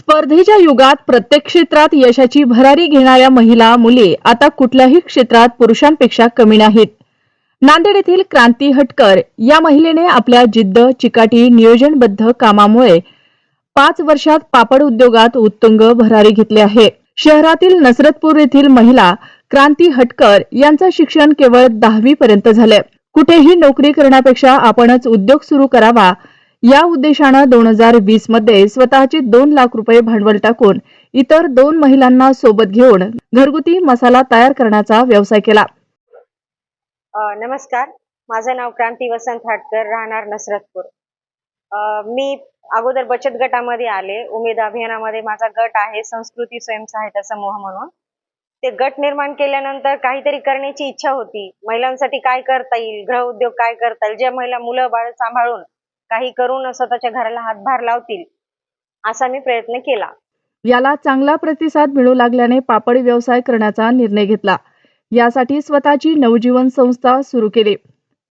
स्पर्धेच्या युगात प्रत्येक क्षेत्रात यशाची भरारी घेणाऱ्या महिला मुली आता कुठल्याही क्षेत्रात पुरुषांपेक्षा कमी नाहीत. नांदेड येथील क्रांती हटकर या महिलेने आपल्या जिद्द चिकाटी नियोजनबद्ध कामामुळे पाच वर्षात पापड उद्योगात उत्तुंग भरारी घेतली आहे. शहरातील नसरतपूर येथील महिला क्रांती हटकर यांचं शिक्षण केवळ दहावी पर्यंत झालंय. कुठेही नोकरी करण्यापेक्षा आपणच उद्योग सुरू करावा या उद्देशानं दोन हजार वीसमध्ये स्वतःचे दोन लाख रुपये भांडवल टाकून इतर दोन महिलांना सोबत घेऊन घरगुती मसाला तयार करण्याचा व्यवसाय केला. नमस्कार. माझं नाव क्रांती वसंत हाटकर राहणार नसरतपूर. मी अगोदर बचत गटामध्ये आले. उमेद अभियानामध्ये माझा गट आहे संस्कृती स्वयंसहायता समूह म्हणून. ते गट निर्माण केल्यानंतर काहीतरी करण्याची इच्छा होती. महिलांसाठी काय करता येईल? गृह उद्योग काय करता येईल? ज्या महिला मुलं बाळ सांभाळून काही करून स्वतःच्या घराला हातभार लावतील असा मी प्रयत्न केला. याला चांगला प्रतिसाद मिळू लागल्याने पापड व्यवसाय करण्याचा निर्णय घेतला. यासाठी स्वतःची नवजीवन संस्था सुरू केली.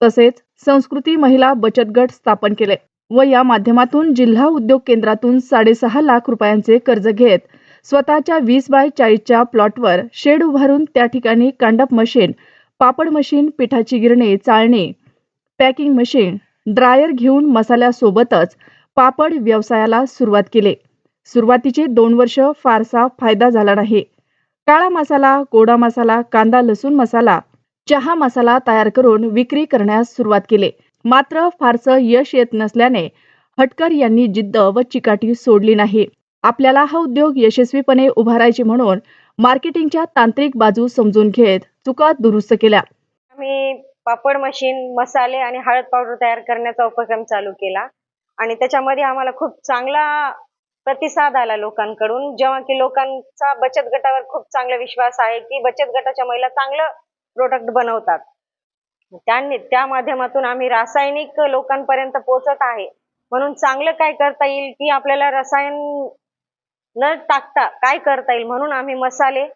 तसेच संस्कृती महिला बचत गट स्थापन केले व या माध्यमातून जिल्हा उद्योग केंद्रातून साडेसहा लाख रुपयांचे कर्ज घेत स्वतःच्या वीस बाय चाळीसच्या प्लॉटवर शेड उभारून त्या ठिकाणी कांडप मशीन पापड मशीन पिठाची गिरणी चाळणी पॅकिंग मशीन ड्रायर घेऊन मसाल्यासोबतच पापड व्यवसायाला सुरुवात केली. सुरुवातीचे दोन वर्ष फारसा फायदा झाला नाही. काळा मसाला गोडा मसाला कांदा लसूण मसाला चहा मसाला तयार करून विक्री करण्यास सुरुवात केली. मात्र फारसं यश येत नसल्याने हटकर यांनी जिद्द व चिकाटी सोडली नाही. आपल्याला हा उद्योग यशस्वीपणे उभारायचे म्हणून मार्केटिंगच्या तांत्रिक बाजू समजून घेत चुका दुरुस्त केल्या. आम्ही पापड मशीन मसाले आणि हळद पावडर तयार करण्याचा उपक्रम चालू केला. आणि त्याच्यामध्ये आम्हाला खूप चांगला प्रतिसाद आला लोकांकडून. जेव्हा की लोकांचा बचत गटावर खूप चांगला विश्वास आहे की बचत गटाच्या महिला चांगलं प्रोडक्ट बनवतात. त्यांनी त्या माध्यमातून आम्ही रासायनिक लोकांपर्यंत पोहोचत आहे. म्हणून चांगलं काय करता येईल की आपल्याला रसायन न टाकता काय करता येईल? म्हणून आम्ही मसाले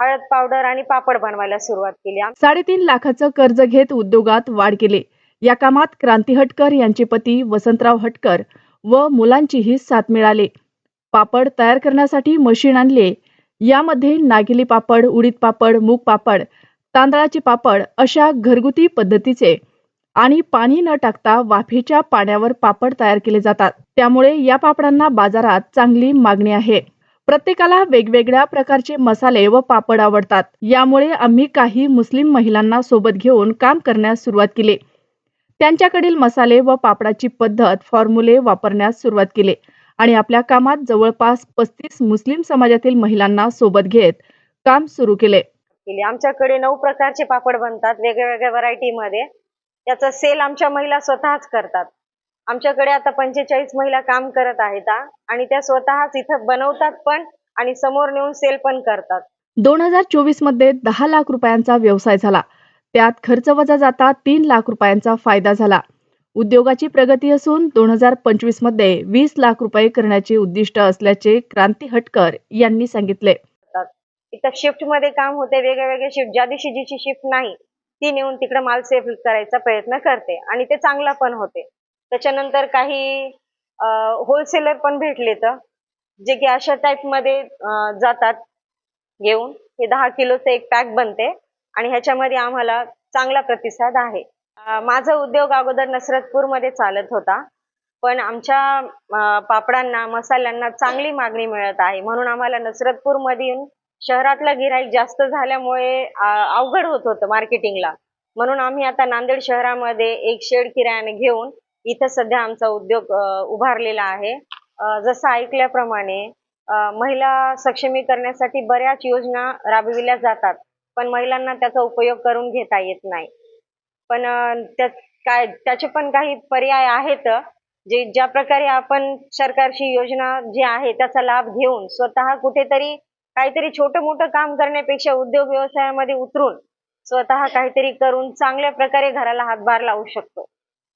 हळद पावडर आणि पापड बनवायला सुरुवात केली. साडेतीन लाखाचं कर्ज घेत उद्योगात वाढ केली. या कामात क्रांती हटकर यांचे पती वसंतराव हटकर व मुलांचीही साथ मिळाली. पापड तयार करण्यासाठी मशीन आणले. यामध्ये नागिली पापड उडीद पापड मूग पापड तांदळाचे पापड अशा घरगुती पद्धतीचे आणि पाणी न टाकता वाफेच्या पाण्यावर पापड तयार केले जातात. त्यामुळे या पापडांना बाजारात चांगली मागणी आहे. प्रत्येकाला वेगवेगळ्या प्रकारचे मसाले व पापड आवडतात. यामुळे आम्ही काही मुस्लिम महिलांना सोबत घेऊन काम करण्यास सुरुवात केली. त्यांच्याकडील मसाले व पापडाची पद्धत फॉर्म्युले वापरण्यास सुरुवात केली. आणि आपल्या कामात जवळपास पस्तीस मुस्लिम समाजातील महिलांना सोबत घेत काम सुरू केले. आमच्याकडे नऊ प्रकारचे पापड बनतात वेगळ्या वेगळ्या व्हरायटीमध्ये त्याचा सेल आमच्या महिला स्वतःच करतात. आमच्याकडे आता पंचेचाळीस महिला काम करत आहेत. आणि त्या स्वतःच इथं बनवतात पण आणि समोर नेऊन सेल पण करतात. दोन हजार चोवीसमध्ये दहा लाख रुपयांचा व्यवसाय झाला. त्यात खर्च वजा जाता तीन लाख रुपयांचा फायदा झाला. उद्योगाची प्रगती असून दोन हजार पंचवीसमध्ये वीस लाख रुपये करण्याचे उद्दिष्ट असल्याचे क्रांती हटकर यांनी सांगितले. इथं शिफ्टमध्ये काम होते वेगळ्या वेगळ्या शिफ्ट ज्या दिवशी जिची शिफ्ट नाही ती नेऊन तिकडे माल सेल करायचा प्रयत्न करते आणि ते चांगला पण होते. त्याच्यानंतर काही होलसेलर पण भेटले तर जे की अशा टाईपमध्ये जातात घेऊन. हे दहा किलोचं एक पॅक बनते आणि ह्याच्यामध्ये आम्हाला चांगला प्रतिसाद आहे. माझा उद्योग अगोदर नसरतपूरमध्ये चालत होता पण आमच्या पापडांना मसाल्यांना चांगली मागणी मिळत आहे. म्हणून आम्हाला नसरतपूर मधून शहरातलं गिराईक जास्त झाल्यामुळे अवघड होत होतं मार्केटिंगला. म्हणून आम्ही आता नांदेड शहरामध्ये एक शेड किरायाने घेऊन इथं सध्या आमचा उद्योग उभारलेला आहे. जसं ऐकल्याप्रमाणे महिला सक्षमीकरणासाठी बऱ्याच योजना राबविल्या जातात पण महिलांना त्याचा उपयोग करून घेता येत नाही. पण त्यात काय त्याचे पण काही पर्याय आहेत जे ज्या प्रकारे आपण सरकारची योजना जी आहे त्याचा लाभ घेऊन स्वतः कुठेतरी काहीतरी छोटं मोठं काम करण्यापेक्षा उद्योग व्यवसायामध्ये उतरून स्वतः काहीतरी करून चांगल्या प्रकारे घराला हातभार लावू शकतो.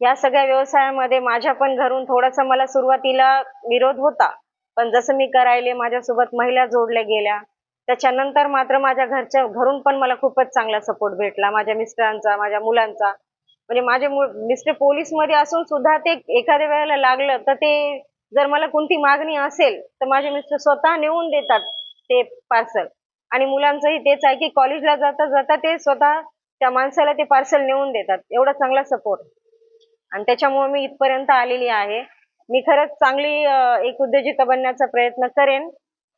या सगळ्या व्यवसायामध्ये माझ्या पण घरून थोडासा मला सुरुवातीला विरोध होता. पण जसं मी करायले माझ्यासोबत महिला जोडल्या गेल्या. त्याच्यानंतर मात्र माझ्या घरच्या घरून पण मला खूपच चांगला सपोर्ट भेटला. माझ्या मिस्टरांचा माझ्या मुलांचा. म्हणजे माझे मिस्टर पोलीसमध्ये असून सुद्धा ते एखाद्या वेळेला लागलं तर ते जर मला कोणती मागणी असेल तर माझे मिस्टर स्वतः नेऊन देतात ते पार्सल आणि मुलांचंही तेच आहे की कॉलेजला जाता जाता ते स्वतः त्या माणसाला ते पार्सल नेऊन देतात. एवढा चांगला सपोर्ट आणि त्याच्यामुळे मी इथपर्यंत आलेली आहे. मी खरंच चांगली एक उद्योजिका बनण्याचा प्रयत्न करेन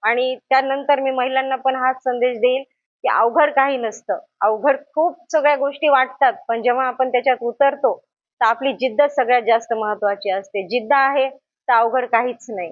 आणि त्यानंतर मी महिलांना पण हाच संदेश देईल की अवघड काही नसतं. अवघड खूप सगळ्या गोष्टी वाटतात पण जेव्हा आपण त्याच्यात उतरतो तर आपली जिद्द सगळ्यात जास्त महत्वाची असते. जिद्द आहे तर अवघड काहीच नाही.